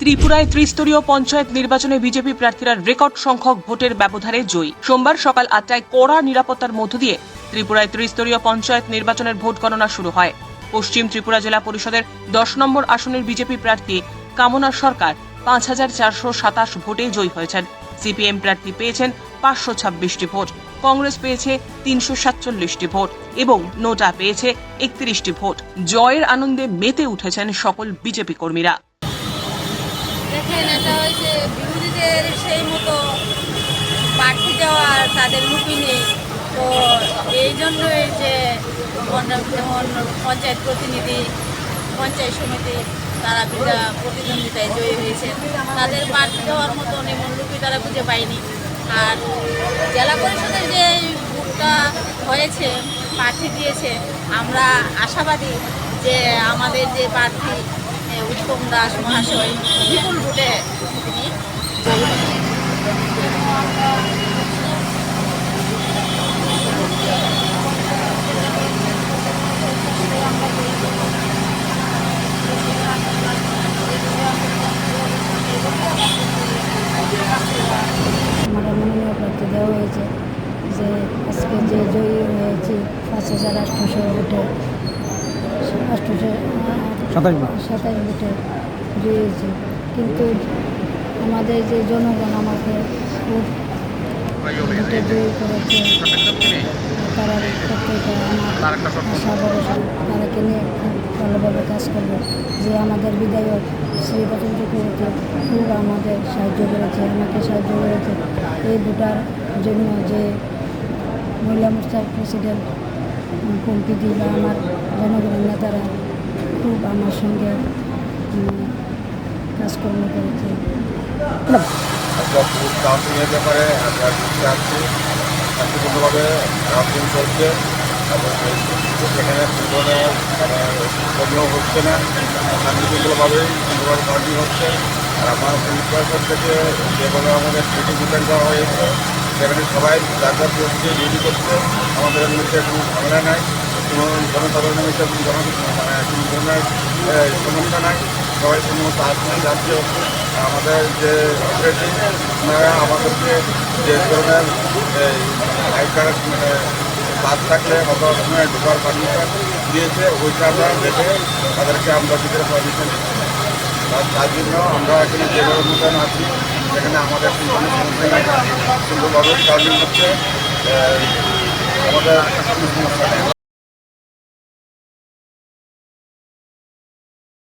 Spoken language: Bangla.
ত্রিপুরায় ত্রিস্তরীয় পঞ্চায়েত নির্বাচনে বিজেপি প্রার্থীরা রেকর্ড সংখ্যক ভোটের ব্যবধানে জয়ী। সোমবার সকাল আটটায় কড়া নিরাপত্তার মধ্য দিয়ে ত্রিপুরায় ত্রিস্তরীয় পঞ্চায়েত নির্বাচনের ভোট গণনা শুরু হয়। পশ্চিম ত্রিপুরা জেলা পরিষদের দশ নম্বর আসনের বিজেপি প্রার্থী কামনা সরকার পাঁচ হাজার চারশো সাতাশ ভোটে জয়ী হয়েছেন। সিপিএম প্রার্থী পেয়েছেন পাঁচশো ছাব্বিশটি ভোট, কংগ্রেস পেয়েছে তিনশো সাতচল্লিশটি ভোট এবং নোটা পেয়েছে একত্রিশটি ভোট। জয়ের আনন্দে মেতে উঠেছেন সকল বিজেপি কর্মীরা। দেখেন এটা হয়েছে বিরোধীদের সেই মতো প্রার্থী দেওয়ার তাদের মুখী নেই। তো এই জন্যই যে যেমন পঞ্চায়েত প্রতিনিধি, পঞ্চায়েত সমিতি, তারা বিনা প্রতিদ্বন্দ্বিতায় জয়ী হয়েছে তাদের প্রার্থী দেওয়ার মতন এমন লোকই তারা খুঁজে পায়নি। আর জেলা পরিষদের যে বুকটা হয়েছে প্রার্থী দিয়েছে, আমরা আশাবাদী যে আমাদের যে প্রার্থী উত্তম দাস মহাশয়, বিপুল ভোটে তিনি দেওয়া হয়েছে যে আজকে যে জয়ী হয়েছি পাঁচ হাজার আটশোশো ভোটে। সাতাশ সাতাশ ভোটে জয়ী কিন্তু আমাদের যে জনগণ আমাকে খুব ভোটে জয়ী করেছে তারা আমার আশা ভরসা তারাকে নিয়ে খুব ভালোভাবে কাজ করবে যে আমাদের বিধায়ক শ্রী রতন চক্রবর্তী খুব আমাদের সাহায্য করেছে আমাকে সাহায্য করেছে। এই ভোটার জন্য যে মহিলা মোর্চার প্রেসিডেন্ট পম্পিদি বা আমার জনগণের নেতারা, খুব আমার সঙ্গে কাজকর্ম করেছে। আমরা হচ্ছে না সুন্দরভাবে হচ্ছে আর আমার পুলিশ যেভাবে আমাদের করা হয়েছে সেখানে সবাই যার পোস্টে ডিউটি করছে। আমাদের মধ্যে কোনো ঝামেলা নাই। কোনো জনসাধারণের মধ্যে কোনো জন মানে কোনো ধরনের সমস্যা নাই। সবাই কোনো মতো আসছে যাচ্ছে আমাদের যে অপারেটিং ওনারা আমাদেরকে যে ধরনের আই কার্ড মানে বাদ থাকলে কত সময় ঢোকার পারমিশন দিয়েছে, ওইটা আমরা দেখে তাদেরকে আমরা ভিতরে পারমিশন দিচ্ছি। তার জন্য আমরা এখানে যেভাবে মোতায়েন আছি সেখানে আমাদের সুন্দরভাবে কাউন্টিং হচ্ছে আমাদের সমস্যা